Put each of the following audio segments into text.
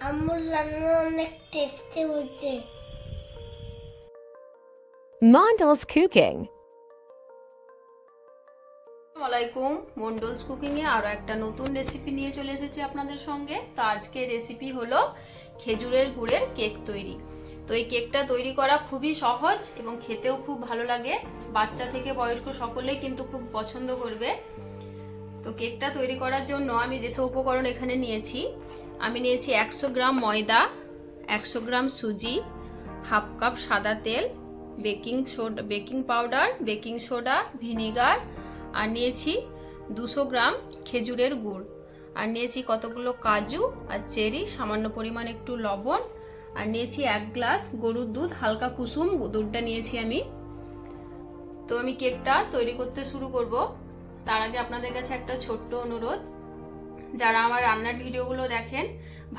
আমার রান্না অনেক টেস্টি হচ্ছে Mondel's Cooking. আসসালামাইকুম মন্ডলস কুকিংয়ে আরও একটা নতুন রেসিপি নিয়ে চলে এসেছি আপনাদের সঙ্গে। তো আজকে রেসিপি হলো খেজুরের গুড়ের কেক তৈরি। তো এই কেকটা তৈরি করা খুবই সহজ এবং খেতেও খুব ভালো লাগে। বাচ্চা থেকে বয়স্ক সকলেই কিন্তু খুব পছন্দ করবে। তো কেকটা তৈরি করার জন্য আমি যেসব উপকরণ এখানে নিয়েছি আমি নিয়েছি একশো গ্রাম ময়দা, একশো গ্রাম সুজি, হাফ কাপ সাদা তেল, baking soda, baking powder, baking soda, vinegar, আর নিয়েছি দুশো গ্রাম খেজুরের গুড়। আর নিয়েছি কতগুলো কাজু আর চেরি, সামান্য পরিমাণ একটু লবণ। আর নিয়েছি এক গ্লাস গরুর দুধ, হালকা কুসুম, দুধটা নিয়েছি আমি। তো আমি কেকটা তৈরি করতে শুরু করব। তার আগে আপনাদের কাছে একটা ছোট্ট অনুরোধ। যারা আমার রান্নার ভিডিওগুলো দেখেন,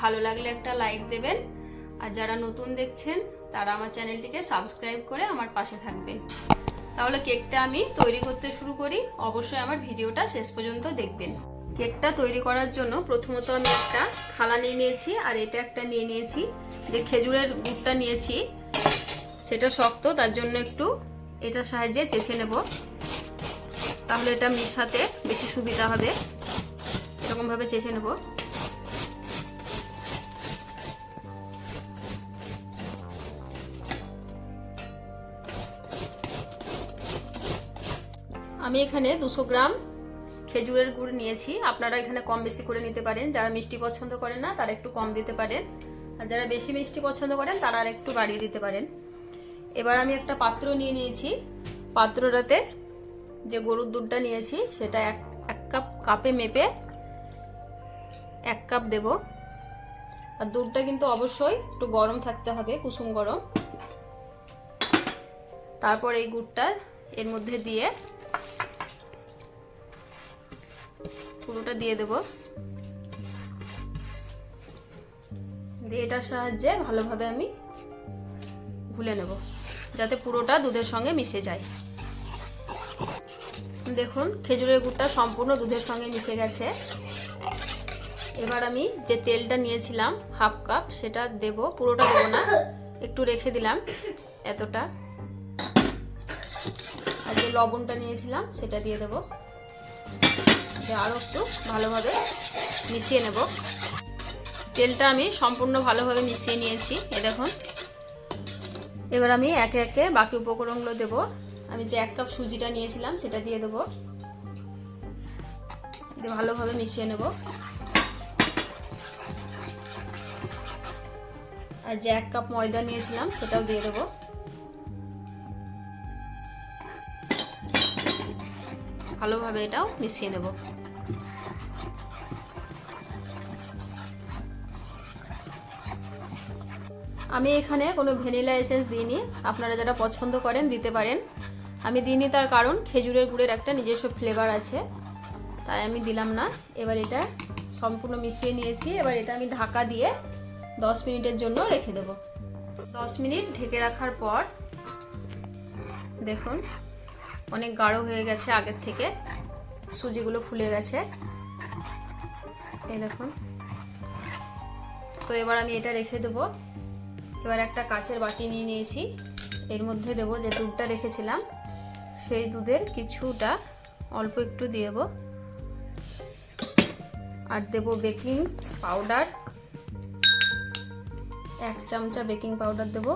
ভালো লাগলে একটা লাইক দেবেন। আর যারা নতুন দেখছেন, তারা আমার চ্যানেলটিকে সাবস্ক্রাইব করে আমার পাশে থাকবেন। তাহলে কেকটা আমি তৈরি করতে শুরু করি। অবশ্যই আমার ভিডিওটা শেষ পর্যন্ত দেখবেন। কেকটা তৈরি করার জন্য প্রথমত আমি একটা থালা নিয়ে নিয়েছি, আর এটা একটা নিয়ে নিয়েছি। যে খেজুরের গুড়টা নিয়েছি, সেটা শক্ত, তার জন্য একটু এটার সাহায্যে চেঁচে নেব। তাহলে এটা মিশাতে বেশি সুবিধা হবে। এরকমভাবে চেঁচে নেব। আমি এখানে দুশো গ্রাম খেজুরের গুড় নিয়েছি। আপনারা এখানে কম বেশি করে নিতে পারেন। যারা মিষ্টি পছন্দ করেন না, তারা একটু কম দিতে পারেন। আর যারা বেশি মিষ্টি পছন্দ করেন, তারা আর একটু বাড়িয়ে দিতে পারেন। এবার আমি একটা পাত্র নিয়ে নিয়েছি। পাত্রটাতে যে গরুর দুধটা নিয়েছি, সেটা এক এক কাপ কাপে মেপে এক কাপ দেব। আর দুধটা কিন্তু অবশ্যই একটু গরম থাকতে হবে, কুসুম গরম। তারপর এই গুড়টা এর মধ্যে দিয়ে পুরোটা দিয়ে দেব। দিয়ে এটার সাহায্যে ভালোভাবে আমি গুলে নেব, যাতে পুরোটা দুধের সঙ্গে মিশে যায়। দেখুন, খেজুরের গুড়টা সম্পূর্ণ দুধের সঙ্গে মিশে গেছে। এবার আমি যে তেলটা নিয়েছিলাম, হাফ কাপ, সেটা দেব, পুরোটা দেবো না, একটু রেখে দিলাম এতটা। আর যে লবণটা নিয়েছিলাম, সেটা দিয়ে দেবো। আরও একটু ভালোভাবে মিশিয়ে নেব। তেলটা আমি সম্পূর্ণ ভালোভাবে মিশিয়ে নিয়েছি, এ দেখুন। এবার আমি একে একে বাকি উপকরণগুলো দেব। আমি যে এক কাপ সুজিটা নিয়েছিলাম, সেটা দিয়ে দেবো। ভালোভাবে মিশিয়ে নেব। আর যে এক কাপ ময়দা নিয়েছিলাম, সেটাও দিয়ে দেবো। ভালোভাবে এটাও মিশিয়ে নেব। আমি এখানে কোনো ভ্যানিলা এসেন্স দিইনি। আপনারা যারা পছন্দ করেন, দিতে পারেন। আমি দিইনি তার কারণ খেজুরের গুড়ের একটা নিজস্ব ফ্লেভার আছে। তাই আমি দিলাম না। এবার এটা সম্পূর্ণ মিশিয়ে নিয়েছি। এবার এটা আমি ঢাকা দিয়ে দশ মিনিটের জন্য রেখে দেব। দশ মিনিট ঢেকে রাখার পর, দেখুন, অনেক গাঢ় হয়ে গেছে আগের থেকে। সুজিগুলো ফুলে গেছে। এই দেখুন। তো এবার আমি এটা রেখে দেবো। এবার একটা কাচের বাটি নিয়ে নিয়েছি। এর মধ্যে দেবো যে দুধটা রেখেছিলাম, সেই দুধের কিছুটা অল্প একটু দেবো। আর দেবো বেকিং পাউডার। এক চামচা বেকিং পাউডার দেবো।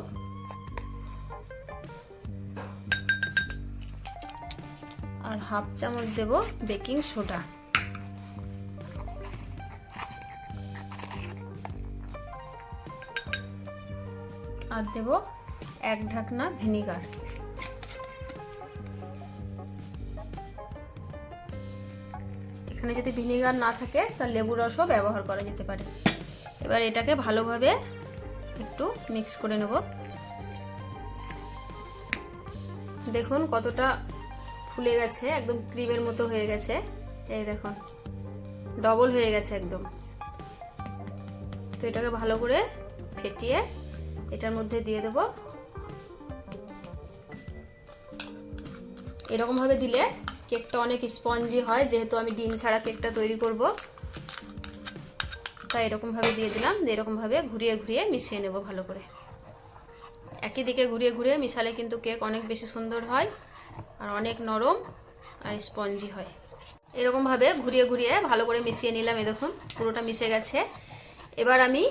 আর হাফ চামচ দেব বেকিং সোডা। আর দেব এক ঢাকনা ভিনিগার। এখানে যদি ভিনিগার না থাকে তাহলে লেবু রসও ব্যবহার করা যেতে পারে। এবার এটাকে ভালোভাবে একটু মিক্স করে নেব। দেখুন কতটা ফুলে গেছে, একদম ক্রিমের মতো হয়ে গেছে। এই দেখুন ডবল হয়ে গেছে একদম। তো এটাকে ভালো করে ফেটিয়ে এটার মধ্যে দিয়ে দেব। এরকমভাবে দিলে কেকটা অনেক স্পঞ্জি হয়, যেহেতু আমি ডিম ছাড়া কেকটা তৈরি করব। কেকটা এরকমভাবে দিয়ে দিলাম এরকমভাবে ঘুরিয়ে ঘুরিয়ে মিশিয়ে নেব ভালো করে। একই দিকে ঘুরিয়ে ঘুরিয়ে মিশালে কিন্তু কেক অনেক বেশি সুন্দর হয় আর অনেক নরম আর স্পঞ্জি হয়। এরকমভাবে ঘুরিয়ে ঘুরিয়ে ভালো করে মিশিয়ে নিলাম এ দেখুন, পুরোটা মিশে গেছে। এবার আমি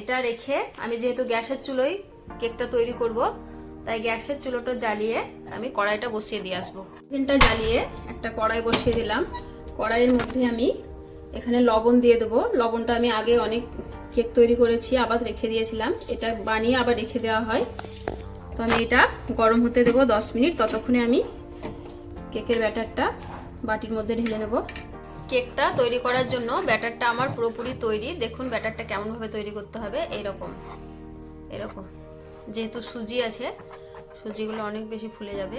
এটা রেখে আমি যেহেতু গ্যাসের চুলোয় কেকটা তৈরি করব, তাই গ্যাসের চুলোটা জ্বালিয়ে আমি কড়াইটা বসিয়ে দিয়ে আসব। ওভেনটা জ্বালিয়ে একটা কড়াই বসিয়ে দিলাম। কড়াইয়ের মধ্যে আমি এখানে লবণ দিয়ে দেবো। লবণটা আমি আগে অনেক কেক তৈরি করেছি, আবার রেখে দিয়েছিলাম। এটা বানিয়ে আবার রেখে দেওয়া হয়। তো আমি এটা গরম হতে দেবো দশ মিনিট। ততক্ষণে আমি কেকের ব্যাটারটা বাটির মধ্যে ঢেলে নেব। কেকটা তৈরি করার জন্য ব্যাটারটা আমার পুরোপুরি তৈরি। দেখুন ব্যাটারটা কেমনভাবে তৈরি করতে হবে। এরকম এরকম। যেহেতু সুজি আছে, সুজিগুলো অনেক বেশি ফুলে যাবে।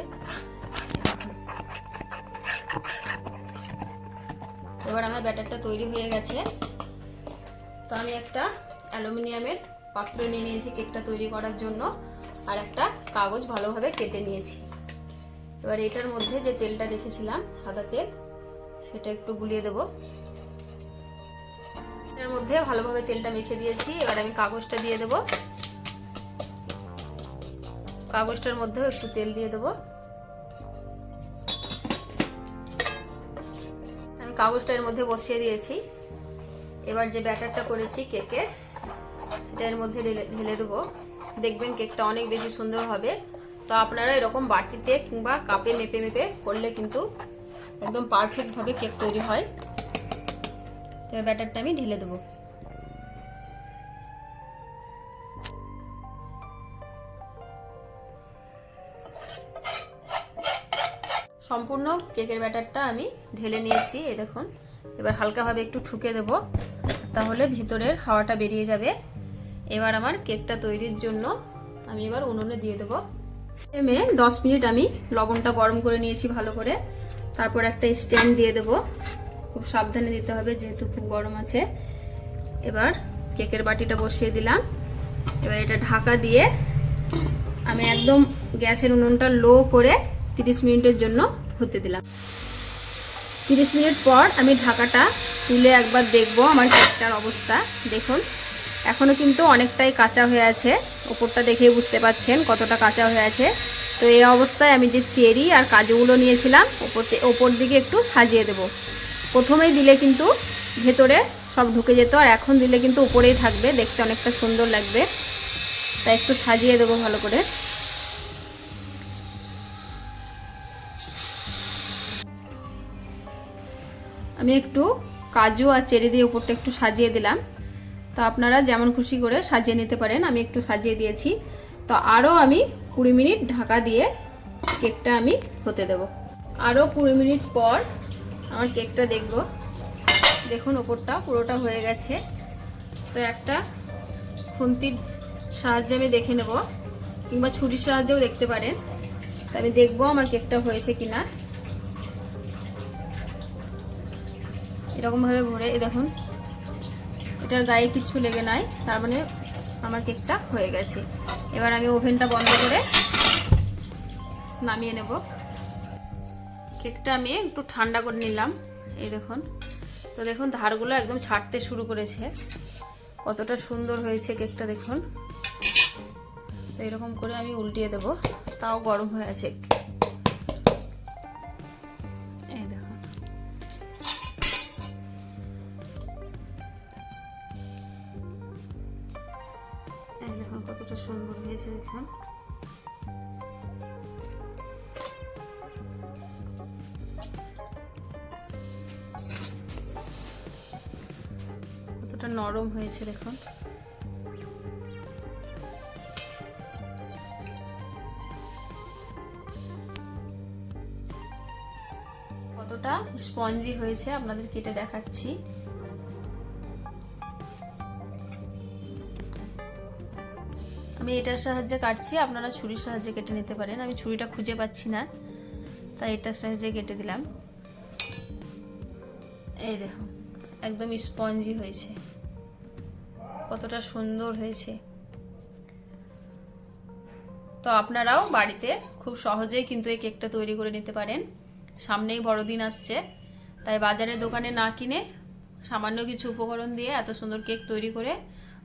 এবার আমার ব্যাটারটা তৈরি হয়ে গেছে। তো আমি একটা অ্যালুমিনিয়ামের পাত্র নিয়ে নিয়েছি কেকটা তৈরি করার জন্য, আর একটা কাগজ ভালোভাবে কেটে নিয়েছি। এবার এটার মধ্যে যে তেলটা রেখেছিলাম, সাদা তেল, সেটা একটু গুলিয়ে দেব। এর মধ্যে ভালোভাবে তেলটা মেখে দিয়েছি, এবার আমি কাগজটা দিয়ে দেব। কাগজটার মধ্যেও একটু তেল দিয়ে দেব। কাগজটা এর মধ্যে বসিয়ে দিয়েছি। এবার যে ব্যাটারটা করেছি কেকের, সেটা এর মধ্যে ঢেলে দেবো। দেখবেন কেকটা অনেক বেশি সুন্দর হবে। তো আপনারা এরকম বাটিতে কিংবা কাপে মেপে মেপে করলে কিন্তু একদম পারফেক্টভাবে কেক তৈরি হয়। তো ব্যাটারটা আমি ঢেলে দেবো। সম্পূর্ণ কেকের ব্যাটারটা আমি ঢেলে নিয়েছি, এই দেখুন। এবার হালকাভাবে একটু ঠুকে দেব, তাহলে ভিতরের হাওয়াটা বেরিয়ে যাবে। এবার আমার কেকটা তৈরির জন্য আমি এবার উনুনে দিয়ে দেবো। এমে দশ মিনিট আমি লবণটা গরম করে নিয়েছি ভালো করে। তারপর একটা স্ট্যান্ড দিয়ে দেব। খুব সাবধানে দিতে হবে, যেহেতু খুব গরম আছে। এবার কেকের বাটিটা বসিয়ে দিলাম। এবার এটা ঢাকা দিয়ে আমি একদম গ্যাসের উনুনটা লো করে 30 মিনিটের জন্য হতে দিলাম। 30 মিনিট পর আমি ঢাকাটা তুলে একবার দেখব আমার কেকটার অবস্থা। দেখুন এখনও কিন্তু অনেকটাই কাঁচা হয়ে আছে। ওপরটা দেখেই বুঝতে পাচ্ছেন কতটা কাঁচা হয়ে আছে। তো এই অবস্থায় আমি যে চেরি আর কাজুগুলো নিয়েছিলাম, ওপর ওপর দিকে একটু সাজিয়ে দেব। প্রথমেই দিলে কিন্তু ভেতরে সব ঢুকে যেত, আর এখন দিলে কিন্তু উপরেই থাকবে। দেখতে অনেকটা সুন্দর লাগবে। তাই একটু সাজিয়ে দেবো ভালো করে। আমি একটু কাজু আর চেরি দিয়ে উপরটা একটু সাজিয়ে দিলাম। তো আপনারা যেমন খুশি করে সাজিয়ে নিতে পারেন, আমি একটু সাজিয়ে দিয়েছি। তো আরও আমি কুড়ি মিনিট ঢাকা দিয়ে কেকটা আমি হতে দেব। আরও কুড়ি মিনিট পর আমার কেকটা দেখব। দেখুন ওপরটা পুরোটা হয়ে গেছে। তো একটা খুন্তির সাহায্যে আমি দেখে নেব, কিংবা ছুরির সাহায্যেও দেখতে পারেন। তো আমি দেখব আমার কেকটা হয়েছে কিনা। এরকমভাবে ভরে, এই দেখুন, এটার গায়ে কিচ্ছু লেগে নাই, তার মানে আমার কেকটা হয়ে গেছে। এবার আমি ওভেনটা বন্ধ করে নামিয়ে নেব। কেকটা আমি একটু ঠান্ডা করে নিলাম, এই দেখুন। তো দেখুন, ধারগুলো একদম ছাড়তে শুরু করেছে। কতটা সুন্দর হয়েছে কেকটা, দেখুন। এরকম করে আমি উল্টিয়ে দেব, তাও গরম হয়ে আছে একটু। হয়েছে দেখুন। কতটা নরম হয়েছে দেখুন। কতটা স্পঞ্জি হয়েছে আপনাদের কেটে দেখাচ্ছি। আমি এটার সাহায্যে কাটছি, আপনারা ছুরির সাহায্যে কেটে নিতে পারেন। আমি ছুরিটা খুঁজে পাচ্ছি না, তাই এটার সাহায্যে কেটে দিলাম। এই দেখুন, একদম স্পঞ্জি হয়েছে। কতটা সুন্দর হয়েছে। তো আপনারাও বাড়িতে খুব সহজেই কিন্তু এই কেকটা তৈরি করে নিতে পারেন। সামনেই বড়দিন আসছে, তাই বাজারের দোকানে না কিনে সামান্য কিছু উপকরণ দিয়ে এত সুন্দর কেক তৈরি করে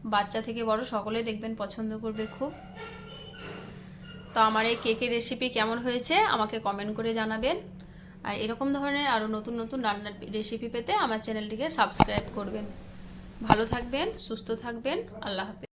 বাচ্চা থেকে বড় সকলে দেখবেন পছন্দ করবে খুব। তো আমার এই কেকের রেসিপি কেমন হয়েছে আমাকে কমেন্ট করে জানাবেন। আর এরকম ধরনের আরও নতুন নতুন রান্নার রেসিপি পেতে আমার চ্যানেলটিকে সাবস্ক্রাইব করবেন। ভালো থাকবেন, সুস্থ থাকবেন, আল্লাহ হাফেজ।